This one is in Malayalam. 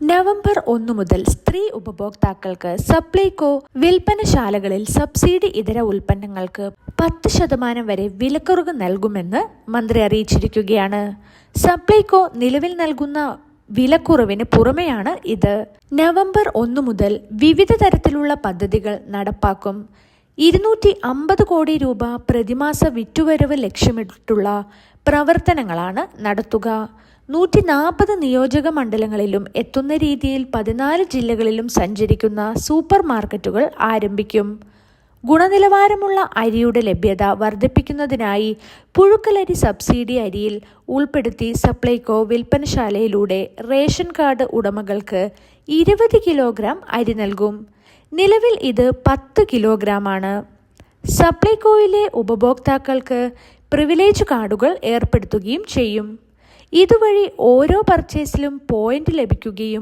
നവംബർ ഒന്നു മുതൽ സ്ത്രീ ഉപഭോക്താക്കൾക്ക് സപ്ലൈകോ വിൽപ്പനശാലകളിൽ സബ്സിഡി ഇതര ഉൽപ്പന്നങ്ങൾക്ക് പത്ത് ശതമാനം വരെ വിലക്കുറവ് നൽകുമെന്ന് മന്ത്രി അറിയിച്ചിരിക്കുകയാണ്. സപ്ലൈകോ നിലവിൽ നൽകുന്ന വിലക്കുറവിന് പുറമെയാണ് ഇത്. നവംബർ ഒന്നു മുതൽ വിവിധ തരത്തിലുള്ള പദ്ധതികൾ നടപ്പാക്കും. ഇരുന്നൂറ്റി അമ്പത് കോടി രൂപ പ്രതിമാസ വിറ്റുവരവ് ലക്ഷ്യമിട്ടുള്ള പ്രവർത്തനങ്ങളാണ് നടത്തുക. നൂറ്റി നാൽപ്പത് നിയോജക മണ്ഡലങ്ങളിലും എത്തുന്ന രീതിയിൽ പതിനാല് ജില്ലകളിലും സഞ്ചരിക്കുന്ന സൂപ്പർ മാർക്കറ്റുകൾ ആരംഭിക്കും. ഗുണനിലവാരമുള്ള അരിയുടെ ലഭ്യത വർദ്ധിപ്പിക്കുന്നതിനായി പുഴുക്കലരി സബ്സിഡി അരിയിൽ ഉൾപ്പെടുത്തി സപ്ലൈകോ വിൽപ്പനശാലയിലൂടെ റേഷൻ കാർഡ് ഉടമകൾക്ക് ഇരുപത് കിലോഗ്രാം അരി നൽകും. നിലവിൽ ഇത് പത്ത് കിലോഗ്രാമാണ്. സപ്ലൈകോയിലെ ഉപഭോക്താക്കൾക്ക് പ്രിവിലേജ് കാർഡുകൾ ഏർപ്പെടുത്തുകയും ചെയ്യും. ഇതുവഴി ഓരോ പർച്ചേസിലും പോയിന്റ് ലഭിക്കുകയും